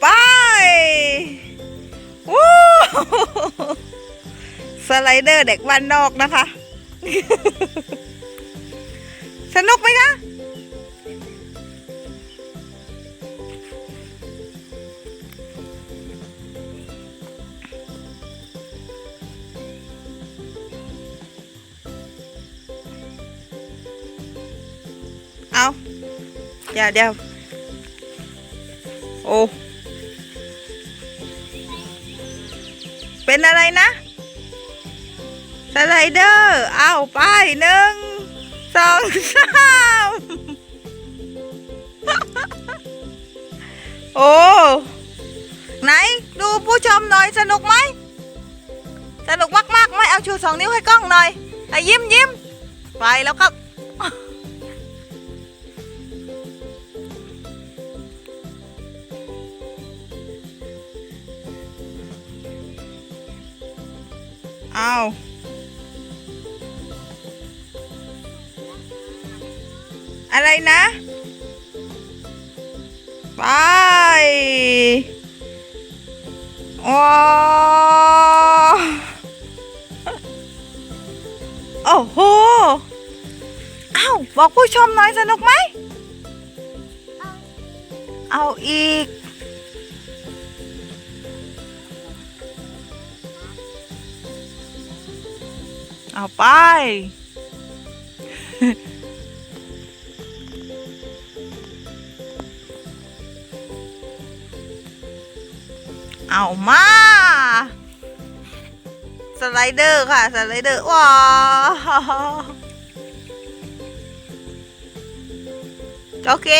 ไปวู้สไลเดอร์เด็กวันนอกนะคะ สนุกไหมคะเอาเดี๋ยวเดี๋ยว โอ้ เป็นอะไรนะสไลเดอร์ เอาไปหนึ่งสองสามโอ้ ไหน ดูผู้ชมหน่อยสนุกไหม สนุกมากๆไหมเอาชูสองนิ้วให้กล้องหน่อยอะยิ้มยิ้มไปแล้วครับ อาอะไรนะ ไปว้าโอ้โหเอ้าบอกผู้ชมหน่อยสนุกไหม เอาอีก เอาไป เอามา สไลเดอร์ค่ะ สไลเดอร์ ว้าวโอเค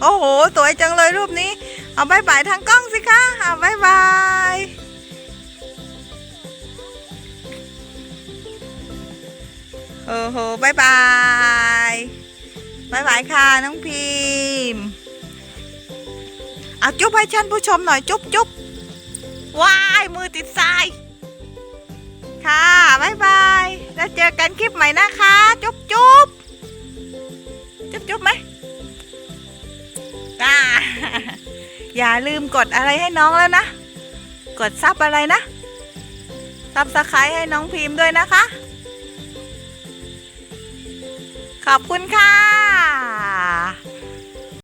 โอ้โห สวยจังเลยรูปนี้ เอาบายบายทางกล้องสิคะ เอาบายบาย โอ้โหบายบายบายบายค่ะน้องพิมเอาจุ๊บให้ท่านผู้ชมหน่อยจุ๊บจุ๊บว้ายมือติดทราย ค่ะบายบายแล้วเจอกันคลิปใหม่นะคะ จุ๊บจุ๊บจุ๊บจุ๊บไหมอ่าอย่าลืมกดอะไรให้น้องแล้วนะ กดซับอะไรนะซับสไครต์ให้น้องพิมพ์ด้วยนะคะ ขอบคุณค่ะ